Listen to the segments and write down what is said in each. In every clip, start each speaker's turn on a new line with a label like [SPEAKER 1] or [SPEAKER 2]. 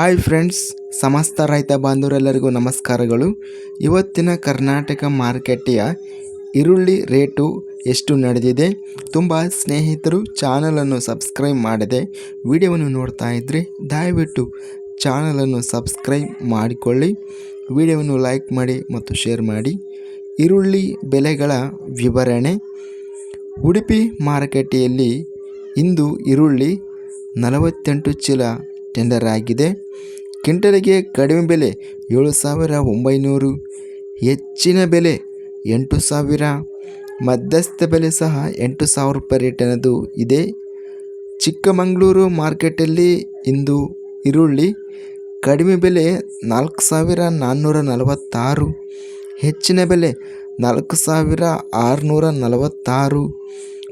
[SPEAKER 1] Hi friends, ಸಮಸ್ತ ರೈತ ಬಾಂಧವರೆಲ್ಲರಿಗೂ ನಮಸ್ಕಾರಗಳು. ಇವತ್ತಿನ ಕರ್ನಾಟಕ ಮಾರುಕಟ್ಟೆಯ ಈರುಳ್ಳಿ ರೇಟು ಎಷ್ಟು ನಡೆದಿದೆ? ತುಂಬ ಸ್ನೇಹಿತರು ಚಾನಲನ್ನು ಸಬ್ಸ್ಕ್ರೈಬ್ ಮಾಡದೆ ವಿಡಿಯೋವನ್ನು ನೋಡ್ತಾ ಇದ್ದರೆ ದಯವಿಟ್ಟು ಚಾನಲನ್ನು ಸಬ್ಸ್ಕ್ರೈಬ್ ಮಾಡಿಕೊಳ್ಳಿ. ವಿಡಿಯೋವನ್ನು ಲೈಕ್ ಮಾಡಿ ಮತ್ತು ಶೇರ್ ಮಾಡಿ. ಈರುಳ್ಳಿ ಬೆಲೆಗಳ ವಿವರಣೆ. ಉಡುಪಿ ಮಾರುಕಟ್ಟೆಯಲ್ಲಿ ಇಂದು ಈರುಳ್ಳಿ ನಲವತ್ತೆಂಟು ಚೀಲ ಟೆಂಡರ್ ಆಗಿದೆ ಕ್ವಿಂಟಲ್ಗೆ ಕಡಿಮೆ ಬೆಲೆ ಏಳು ಸಾವಿರ ಒಂಬೈನೂರು ಹೆಚ್ಚಿನ ಬೆಲೆ ಎಂಟು ಸಾವಿರ ಮಧ್ಯಸ್ಥ ಬೆಲೆ ಸಹ ಎಂಟು ಸಾವಿರ ರೂಪಾಯಿ ರೇಟ್ ಅನ್ನೋದು ಇದೆ. ಚಿಕ್ಕಮಗಳೂರು ಮಾರ್ಕೆಟಲ್ಲಿ ಇಂದು ಈರುಳ್ಳಿ ಕಡಿಮೆ ಬೆಲೆ ನಾಲ್ಕು ಸಾವಿರ ನಾನ್ನೂರ ನಲವತ್ತಾರು ಹೆಚ್ಚಿನ ಬೆಲೆ ನಾಲ್ಕು ಸಾವಿರ ಆರುನೂರ ನಲವತ್ತಾರು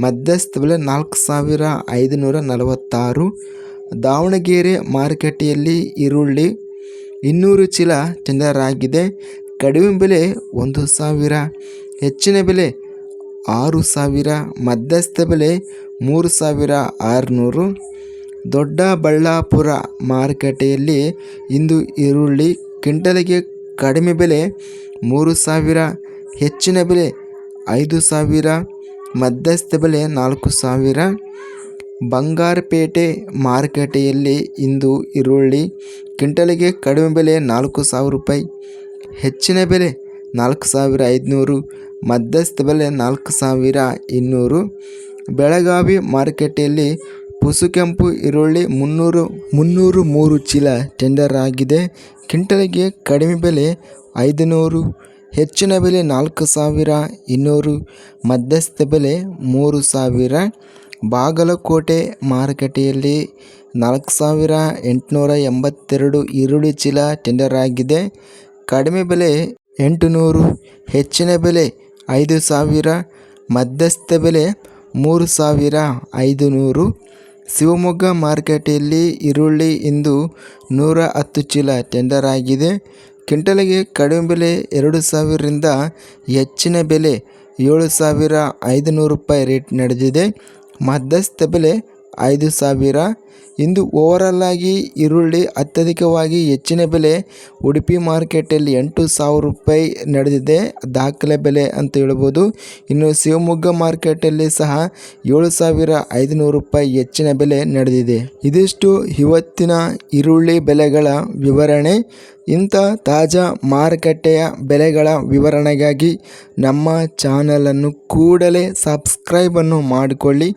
[SPEAKER 1] ಮಧ್ಯಸ್ಥ ಬೆಲೆ ನಾಲ್ಕು ಸಾವಿರ ಐದುನೂರ ನಲವತ್ತಾರು ದಾವಣಗೆರೆ ಮಾರುಕಟ್ಟೆಯಲ್ಲಿ ಈರುಳ್ಳಿ ಇನ್ನೂರು ಚೀಲ ಚೆಂದರಾಗಿದೆ ಕಡಿಮೆ ಬೆಲೆ ಒಂದು ಸಾವಿರ, ಹೆಚ್ಚಿನ ಬೆಲೆ ಆರು ಸಾವಿರ, ಮಧ್ಯಸ್ಥ ಬೆಲೆ ಮೂರು ಸಾವಿರ ಆರುನೂರು. ದೊಡ್ಡಬಳ್ಳಾಪುರ ಮಾರುಕಟ್ಟೆಯಲ್ಲಿ ಇಂದು ಈರುಳ್ಳಿ ಕ್ವಿಂಟಲಿಗೆ ಕಡಿಮೆ ಬೆಲೆ ಮೂರು ಸಾವಿರ, ಹೆಚ್ಚಿನ ಬೆಲೆ ಐದು ಸಾವಿರ, ಮಧ್ಯಸ್ಥ ಬೆಲೆ ನಾಲ್ಕು ಸಾವಿರ. ಬಂಗಾರಪೇಟೆ ಮಾರುಕಟ್ಟೆಯಲ್ಲಿ ಇಂದು ಈರುಳ್ಳಿ ಕ್ವಿಂಟಲಿಗೆ ಕಡಿಮೆ ಬೆಲೆ ನಾಲ್ಕು ಸಾವಿರ ರೂಪಾಯಿ, ಹೆಚ್ಚಿನ ಬೆಲೆ ನಾಲ್ಕು ಸಾವಿರ ಐದುನೂರು, ಮಧ್ಯಸ್ಥ ಬೆಲೆ ನಾಲ್ಕು ಸಾವಿರ ಇನ್ನೂರು. ಬೆಳಗಾವಿ ಮಾರುಕಟ್ಟೆಯಲ್ಲಿ ಪುಸುಕೆಂಪು ಈರುಳ್ಳಿ ಮುನ್ನೂರು ಮುನ್ನೂರು ಮೂರು ಚೀಲ ಟೆಂಡರ್ ಆಗಿದೆ. ಕ್ವಿಂಟಲಿಗೆ ಕಡಿಮೆ ಬೆಲೆ ಐದುನೂರು, ಹೆಚ್ಚಿನ ಬೆಲೆ ನಾಲ್ಕು ಸಾವಿರ ಇನ್ನೂರು, ಮಧ್ಯಸ್ಥ ಬೆಲೆ ಮೂರು ಸಾವಿರ. ಬಾಗಲಕೋಟೆ ಮಾರುಕಟ್ಟೆಯಲ್ಲಿ ನಾಲ್ಕು ಸಾವಿರ ಎಂಟುನೂರ ಎಂಬತ್ತೆರಡು ಈರುಳ್ಳಿ ಚೀಲ ಟೆಂಡರ್ ಆಗಿದೆ. ಕಡಿಮೆ ಬೆಲೆ ಎಂಟುನೂರು, ಹೆಚ್ಚಿನ ಬೆಲೆ ಐದು ಸಾವಿರ, ಮಧ್ಯಸ್ಥ ಬೆಲೆ ಮೂರು ಸಾವಿರ ಐದು ನೂರು ಶಿವಮೊಗ್ಗ ಮಾರುಕಟ್ಟೆಯಲ್ಲಿ ಈರುಳ್ಳಿ ಇಂದು ನೂರ ಹತ್ತು ಚೀಲ ಟೆಂಡರ್ ಆಗಿದೆ. ಕ್ವಿಂಟಲ್ಗೆ ಕಡಿಮೆ ಬೆಲೆ ಎರಡು ಸಾವಿರದಿಂದ ಹೆಚ್ಚಿನ ಬೆಲೆ ಏಳು ಸಾವಿರ ಐದುನೂರು ರೂಪಾಯಿ ರೇಟ್ ನಡೆದಿದೆ. ಮಧ್ಯಸ್ಥ ಬೆಲೆ ಐದು ಸಾವಿರ. ಇಂದು ಓವರಾಲ್ ಆಗಿ ಈರುಳ್ಳಿ ಅತ್ಯಧಿಕವಾಗಿ ಹೆಚ್ಚಿನ ಬೆಲೆ. ಉಡುಪಿ ಮಾರ್ಕೆಟಲ್ಲಿ ಎಂಟು ಸಾವಿರ ರೂಪಾಯಿ ನಡೆದಿದೆ. ದಾಖಲೆ ಬೆಲೆ ಅಂತ ಹೇಳ್ಬೋದು. ಇನ್ನು ಶಿವಮೊಗ್ಗ ಮಾರ್ಕೆಟಲ್ಲಿ ಸಹ ಏಳು ಸಾವಿರ ಐದುನೂರು ರೂಪಾಯಿ ಹೆಚ್ಚಿನ ಬೆಲೆ ನಡೆದಿದೆ. ಇದಿಷ್ಟು ಇವತ್ತಿನ ಈರುಳ್ಳಿ ಬೆಲೆಗಳ ವಿವರಣೆ. ಇಂಥ ತಾಜಾ ಮಾರುಕಟ್ಟೆಯ ಬೆಲೆಗಳ ವಿವರಣೆಗಾಗಿ ನಮ್ಮ ಚಾನಲನ್ನು ಕೂಡಲೇ ಸಬ್ಸ್ಕ್ರೈಬನ್ನು ಮಾಡಿಕೊಳ್ಳಿ.